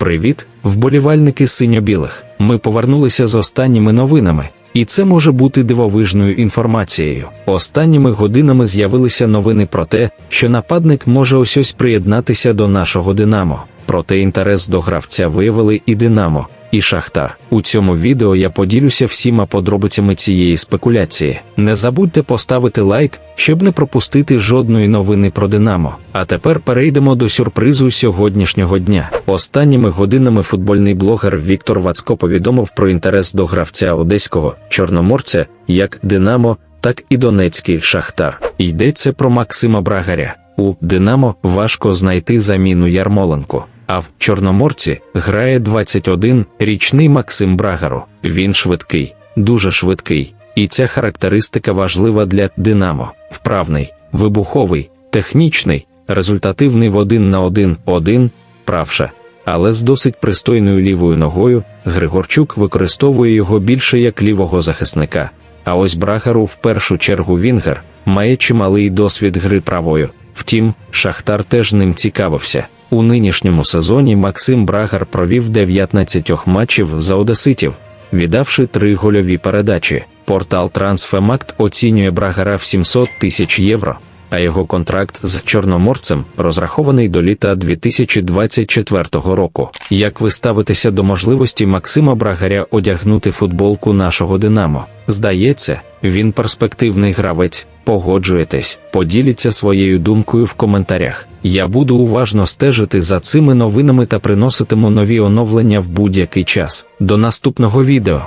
Привіт, вболівальники синьо-білих. Ми повернулися з останніми новинами, і це може бути дивовижною інформацією. Останніми годинами з'явилися новини про те, що нападник може ось ось приєднатися до нашого Динамо. Проте інтерес до гравця виявили і Динамо, і Шахтар. У цьому відео я поділюся всіма подробицями цієї спекуляції. Не забудьте поставити лайк, щоб не пропустити жодної новини про Динамо. А тепер перейдемо до сюрпризу сьогоднішнього дня. Останніми годинами футбольний блогер Віктор Вацко повідомив про інтерес до гравця одеського чорноморця як Динамо, так і Донецький Шахтар. Йдеться про Максима Брагаря. У Динамо важко знайти заміну Ярмоленку. А в Чорноморці грає 21-річний Максим Брагару. Він швидкий, дуже швидкий, і ця характеристика важлива для Динамо. Вправний, вибуховий, технічний, результативний в один на один, один, правша. Але з досить пристойною лівою ногою Григорчук використовує його більше як лівого захисника. А ось Брагару в першу чергу Вінгер має чималий досвід гри правою. Втім, Шахтар теж ним цікавився. У нинішньому сезоні Максим Брагар провів 19 матчів за одеситів, віддавши три гольові передачі. Портал Трансфемакт оцінює Брагара в 700 тисяч євро, а його контракт з Чорноморцем розрахований до літа 2024 року. Як ви ставитеся до можливості Максима Брагаря одягнути футболку нашого Динамо? Здається, він перспективний гравець. Погоджуєтесь, поділіться своєю думкою в коментарях. Я буду уважно стежити за цими новинами та приноситиму нові оновлення в будь-який час. До наступного відео.